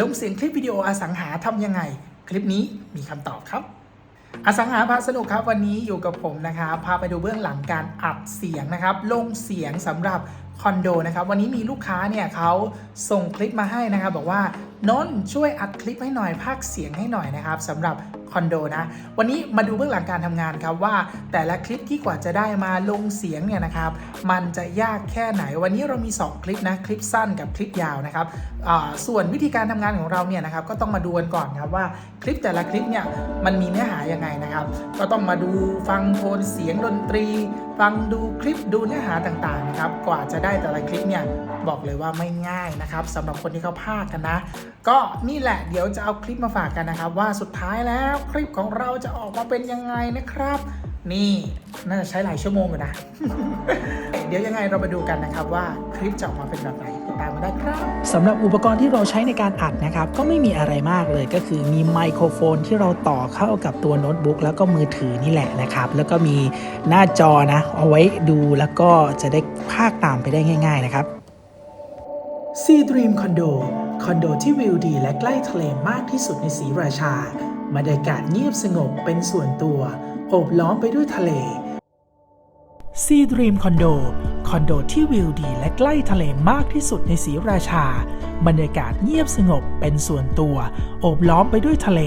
ลงเสียงคลิปวิดีโออสังหาทำยังไง คลิปนี้มีคำตอบครับ อสังหาพาสนุกครับวันนี้อยู่กับผมนะครับพาไปดูเบื้องหลังการอัดเสียงนะครับ ลงเสียงสำหรับคอนโดนะครับวันนี้มีลูกค้าเนี่ยเขาส่งคลิปมาให้นะครับ บอกว่านนท์ช่วยอัดคลิปให้หน่อยพากเสียงให้หน่อยนะครับสำหรับ คอนโดนะ วันนี้มาดูเบื้องหลังการทำงานครับว่า แต่ละคลิปที่กว่าจะได้มาลงเสียงเนี่ยนะครับ มันจะยากแค่ไหน วันนี้เรามี 2 คลิปนะคลิปสั้นกับคลิปยาวนะครับส่วนวิธีการทำงานของเราเนี่ยนะครับก็ต้องมาดูกันก่อนครับว่าคลิปแต่ละคลิปเนี่ยมันมีเนื้อหายังไงนะครับ ก็ต้องมาดูฟังโทนเสียงดนตรี ฟังดูคลิปดูเนื้อหาต่างๆนะครับกว่าจะได้แต่ละคลิปเนี่ยบอกเลยว่าไม่ง่ายนะครับสำหรับคนที่เขาพากกันนะ ก็นี่แหละเดี๋ยวจะเอาคลิปมาฝากกันนะครับ ว่าสุดท้ายแล้วคลิปของเราจะออกมาเป็นยังไงนะครับ นี่น่าจะใช้หลายชั่วโมงอยู่นะ เดี๋ยวยังไงเรามาดูกันนะครับว่าคลิปจะออกมาเป็นแบบไหนติดตามมาได้ครับสำหรับอุปกรณ์ที่เราใช้ในการอัดนะครับ ก็ไม่มีอะไรมากเลยก็คือมีไมโครโฟนที่เราต่อเข้ากับตัวโน้ตบุ๊กแล้วก็มือถือนี่แหละนะครับ แล้วก็มีหน้าจอนะ เอาไว้ดูแล้วก็จะได้ภาคตามไปได้ง่าย ๆนะครับ Sea Dream Condo คอนโดที่วิวดีและใกล้ทะเลมากที่สุดในศรีราชาบรรยากาศเงียบสงบเป็นส่วนตัว โอบล้อมไปด้วยทะเลซีดรีมคอนโดคอนโดที่วิวดีและใกล้ทะเลมากที่สุดในศรีราชา บรรยากาศเงียบสงบเป็นส่วนตัว โอบล้อมไปด้วยทะเล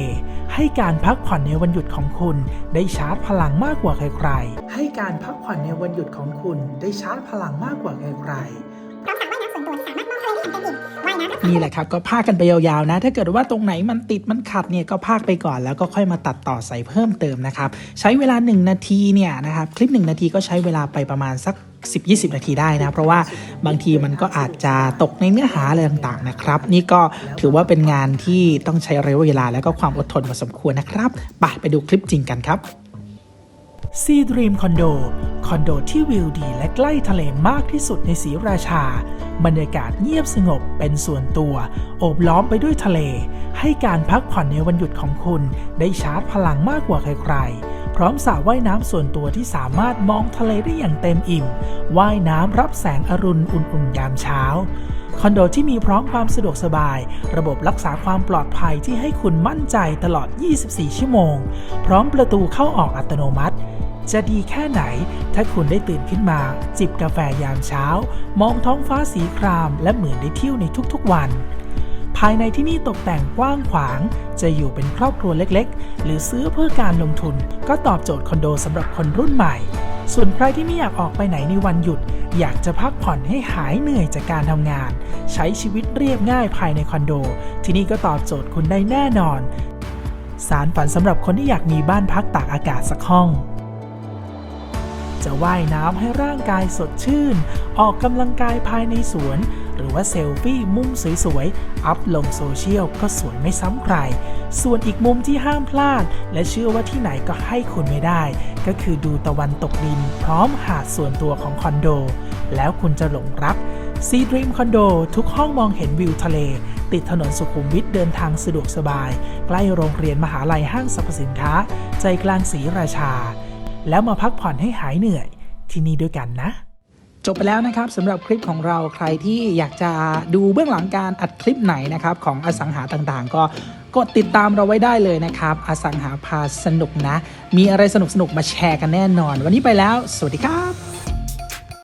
ให้การพักผ่อนในวันหยุดของคุณ ได้ชาร์จพลังมากกว่าใครๆ ให้การพักผ่อนในวันหยุดของคุณได้ชาร์จพลังมากกว่าใครๆ นี่แหละครับก็พากกันไปยาวๆนะ ถ้าเกิดว่าตรงไหนมันติดมันขัดเนี่ยก็พากไปก่อนแล้วก็ค่อยมาตัดต่อใส่เพิ่มเติมนะครับ ใช้เวลา 1 นาทีเนี่ยนะครับคลิป 1 นาทีก็ใช้เวลาไปประมาณสัก10-20 นาทีได้นะ เพราะว่าบางทีมันก็อาจจะตกในเนื้อหาอะไรต่างๆนะครับ นี่ก็ถือว่าเป็นงานที่ต้องใช้ระยะเวลาและก็ความอดทนพอสมควรนะครับไปไปดูคลิปจริงกันครับ ซีดรีมคอนโดคอนโดที่วิวดีและใกล้ทะเลมากที่สุดในศรีราชา บรรยากาศเงียบสงบเป็นส่วนตัว โอบล้อมไปด้วยทะเล ให้การพักผ่อนในวันหยุดของคุณ ได้ชาร์จพลังมากกว่าใครๆ พร้อมสระว่ายน้ำส่วนตัวที่สามารถมองทะเลได้อย่างเต็มอิ่ม ว่ายน้ำรับแสงอรุณอุ่นๆยามเช้าคอนโดที่มีพร้อมความสะดวกสบาย ระบบรักษาความปลอดภัยที่ให้คุณมั่นใจตลอด 24 ชั่วโมง พร้อมประตูเข้าออกอัตโนมัติ จะดีแค่ไหน ถ้าคุณได้ตื่นขึ้นมา จิบกาแฟยามเช้า มองท้องฟ้าสีคราม และเหมือนได้เที่ยวในทุกๆวัน ภายในที่นี่ตกแต่งกว้างขวาง จะอยู่เป็นครอบครัวเล็กๆ หรือซื้อเพื่อการลงทุน ก็ตอบโจทย์คอนโดสำหรับคนรุ่นใหม่ ส่วนใครที่ไม่อยากออกไปไหนในวันหยุด อยากจะพักผ่อนให้หายเหนื่อยจากการทำงาน ใช้ชีวิตเรียบง่ายภายในคอนโด ที่นี่ก็ตอบโจทย์คุณได้แน่นอนสารฝันสำหรับคนที่อยากมีบ้านพักตากอากาศสักห้อง จะว่ายน้ำให้ร่างกายสดชื่น ออกกำลังกายภายในสวน หรือว่าเซลฟี่มุมสวยๆ อัพลงโซเชียลก็สวยไม่ซ้ำใคร ส่วนอีกมุมที่ห้ามพลาด และเชื่อว่าที่ไหนก็ให้คุณไม่ได้ ก็คือดูตะวันตกดิน พร้อมหาดส่วนตัวของคอนโด แล้วคุณจะหลงรักซีดรีมคอนโดทุกห้องมองเห็นวิวทะเล ติดถนนสุขุมวิทเดินทางสะดวกสบาย ใกล้โรงเรียนมหาลัยห้างสรรพสินค้า ใจกลางศรีราชา แล้วมาพักผ่อนให้หายเหนื่อยที่นี่ด้วยกันนะ จบไปแล้วนะครับสำหรับคลิปของเราใครที่อยากจะดูเบื้องหลังการอัดคลิปไหนนะครับของอสังหาต่างๆ ก็กดติดตามเราไว้ได้เลยนะครับ อสังหาพาสนุกนะ มีอะไรสนุกๆมาแชร์กันแน่นอน วันนี้ไปแล้ว สวัสดีครับ